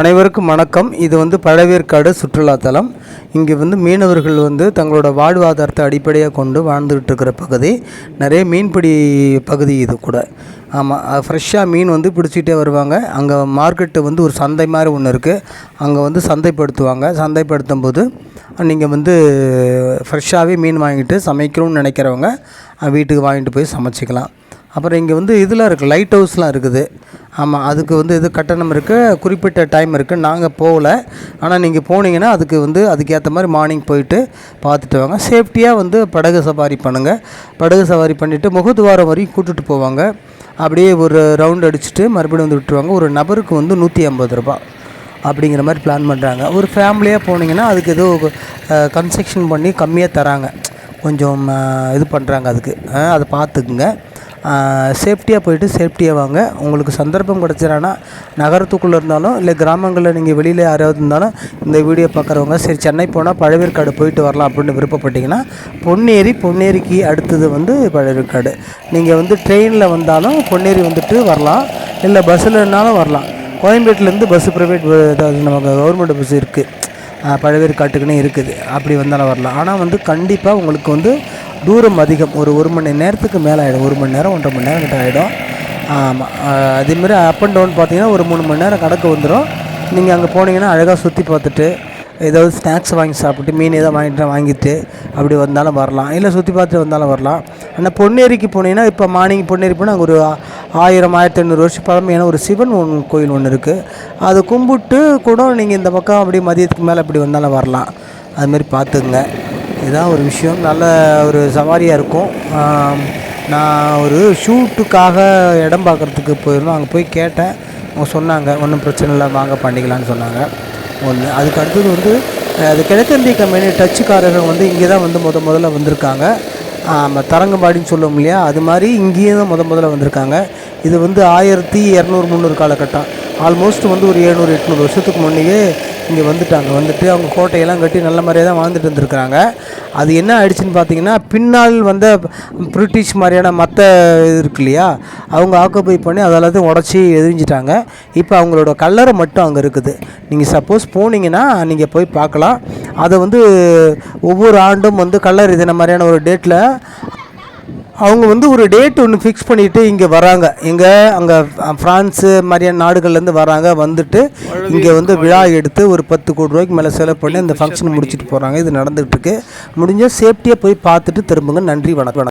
அனைவருக்கும் வணக்கம். இது வந்து பழவேற்காடு சுற்றுலாத்தலம். இங்கே வந்து மீனவர்கள் வந்து தங்களோட வாழ்வாதாரத்தை அடிப்படையாக கொண்டு வாழ்ந்துகிட்டு இருக்கிற பகுதி. நிறைய மீன்பிடி பகுதி இது கூட. ஆமாம் ஃப்ரெஷ்ஷாக மீன் வந்து பிடிச்சிட்டே வருவாங்க. அங்கே மார்க்கெட்டு வந்து ஒரு சந்தை மாதிரி ஒன்று இருக்குது அங்கே வந்து சந்தைப்படுத்துவாங்க. சந்தைப்படுத்தும் போது நீங்கள் வந்து ஃப்ரெஷ்ஷாகவே மீன் வாங்கிட்டு சமைக்கணும்னு நினைக்கிறவங்க வீட்டுக்கு வாங்கிட்டு போய் சமைச்சிக்கலாம். அப்புறம் இங்கே வந்து இதெல்லாம் இருக்குது லைட் ஹவுஸ்லாம் இருக்குது. ஆமாம் அதுக்கு வந்து இது கட்டணம் இருக்குது குறிப்பிட்ட டைம் இருக்குது நாங்கள் போகல. ஆனால் நீங்கள் போனீங்கன்னா அதுக்கு வந்து அதுக்கேற்ற மாதிரி மார்னிங் போயிட்டு பார்த்துட்டு வாங்க. சேஃப்டியாக வந்து படகு சவாரி பண்ணுங்கள் படகு சவாரி பண்ணிவிட்டு முகத்துவாரம் வரையும் கூட்டுட்டு போவாங்க. அப்படியே ஒரு ரவுண்ட் அடிச்சுட்டு மறுபடியும் வந்து விட்டுருவாங்க. ஒரு நபருக்கு வந்து நூற்றி ஐம்பது ரூபா அப்படிங்கிற மாதிரி பிளான் பண்ணுறாங்க ஒரு ஃபேமிலியாக போனீங்கன்னா அதுக்கு ஏதோ கன்ஸ்ட்ரக்ஷன் பண்ணி கம்மியாக தராங்க. கொஞ்சம் இது பண்ணுறாங்க அதுக்கு. அதை பார்த்துக்குங்க. சேஃப்டியாக போயிட்டு சேஃப்டியாக வாங்க. உங்களுக்கு சந்தர்ப்பம் கிடச்சிடானா நகரத்துக்குள்ளே இருந்தாலும் இல்லை கிராமங்களில் நீங்கள் வெளியில் யாராவது இருந்தாலும் இந்த வீடியோ பார்க்குறவங்க சரி சென்னை போனால் பழவேற்காடு போயிட்டு வரலாம் அப்படின்னு விருப்பப்பட்டீங்கன்னா பொன்னேரி பொன்னேரிக்கு அடுத்தது வந்து பழவேற்காடு. நீங்கள் வந்து ட்ரெயினில் வந்தாலும் பொன்னேரி வந்துட்டு வரலாம். இல்லை பஸ்ஸில்னாலும் வரலாம். கோயம்பேட்டிலேருந்து பஸ்ஸு ப்ரைவேட் நமக்கு கவர்மெண்ட் பஸ் இருக்குது பழவேற்காட்டுக்குன்னு இருக்குது. அப்படி வந்தாலும் வரலாம். ஆனால் வந்து கண்டிப்பாக உங்களுக்கு வந்து தூரம் அதிகம். ஒரு ஒரு மணி நேரத்துக்கு மேலே ஆகிடும் ஒரு மணி நேரம் ஒன்றரை மணி நேரம் கிட்ட ஆகிடும் ஆமாம் அதேமாதிரி அப் அண்ட் டவுன் பார்த்தீங்கன்னா ஒரு மூணு மணி நேரம் கணக்கு வந்துடும் நீங்கள் அங்கே போனீங்கன்னா அழகாக சுற்றி பார்த்துட்டு ஏதாவது ஸ்நாக்ஸ் வாங்கி சாப்பிட்டு மீன் ஏதாவது வாங்கிட்டு வாங்கிட்டு அப்படி வந்தாலும் வரலாம். இல்லை சுற்றி பார்த்துட்டு வந்தாலும் வரலாம். ஆனால் பொன்னேரிக்கு போனீங்கன்னா இப்போ மார்னிங் பொன்னேரி போனால் அங்கே ஒரு ஆயிரம் ஆயிரத்தி ஐநூறு வருஷம் பழமையான ஒரு சிவன் ஒன்று கோயில் ஒன்று இருக்குது அதை கும்பிட்டு கூட நீங்கள் இந்த பக்கம் அப்படியே மதியத்துக்கு மேலே அப்படி வந்தாலும் வரலாம். அதுமாரி பார்த்துக்குங்க. இதுதான் ஒரு விஷயம். நல்ல ஒரு சவாரியாக இருக்கும். நான் ஒரு ஷூட்டுக்காக இடம் பார்க்குறதுக்கு போயிருந்தோம். அங்கே போய் கேட்டேன். அவங்க சொன்னாங்க ஒன்றும் பிரச்சனை இல்லை வாங்க பண்ணிக்கலாம்னு சொன்னாங்க. ஒன்று அதுக்கு அடுத்தது வந்து அது கிழக்கிந்திய கம்பெனி டச்சுக்காரர்கள் வந்து இங்கே தான் வந்து முத முதல்ல வந்திருக்காங்க. தரங்கம்பாடின்னு சொல்லுவோம் இல்லையா? அது மாதிரி இங்கேயே தான் முத முதல்ல வந்திருக்காங்க. இது வந்து ஆயிரத்தி இரநூறு முந்நூறு காலகட்டம். ஆல்மோஸ்ட் வந்து ஒரு ஏழ்நூறு எட்நூறு வருஷத்துக்கு முன்னையே இங்கே வந்துட்டாங்க. வந்துட்டு அவங்க கோட்டையெல்லாம் கட்டி நல்ல மாதிரியே தான் வாழ்ந்துட்டு இருந்திருக்கிறாங்க. அது என்ன ஆயிடுச்சுன்னு பார்த்தீங்கன்னா பின்னால் வந்த பிரிட்டிஷ் மாதிரியான மற்ற இது இருக்கு இல்லையா அவங்க ஆக்குபை பண்ணி அதெல்லாத்தையும் உடச்சி எரிஞ்சிட்டாங்க. இப்போ அவங்களோட கல்லறை மட்டும் அங்கே இருக்குது. நீங்கள் சப்போஸ் போனீங்கன்னா நீங்கள் போய் பார்க்கலாம். அதை வந்து ஒவ்வொரு ஆண்டும் வந்து கல்லறை தின மாதிரியான ஒரு டேட்டில் அவங்க வந்து ஒரு டேட் ஒன்று ஃபிக்ஸ் பண்ணிட்டு இங்கே வராங்க. இங்கே அங்கே ஃப்ரான்ஸு மாதிரியான நாடுகள்லேருந்து வராங்க. வந்துட்டு இங்கே வந்து விழா எடுத்து ஒரு பத்து கோடி ரூபாய்க்கு மேலே செலவு பண்ணி இந்த ஃபங்க்ஷன் முடிச்சுட்டு போகிறாங்க இது நடந்துகிட்டு இருக்கு. முடிஞ்சால் சேஃப்டியாக போய் பார்த்துட்டு திரும்புங்க. நன்றி வணக்கம்.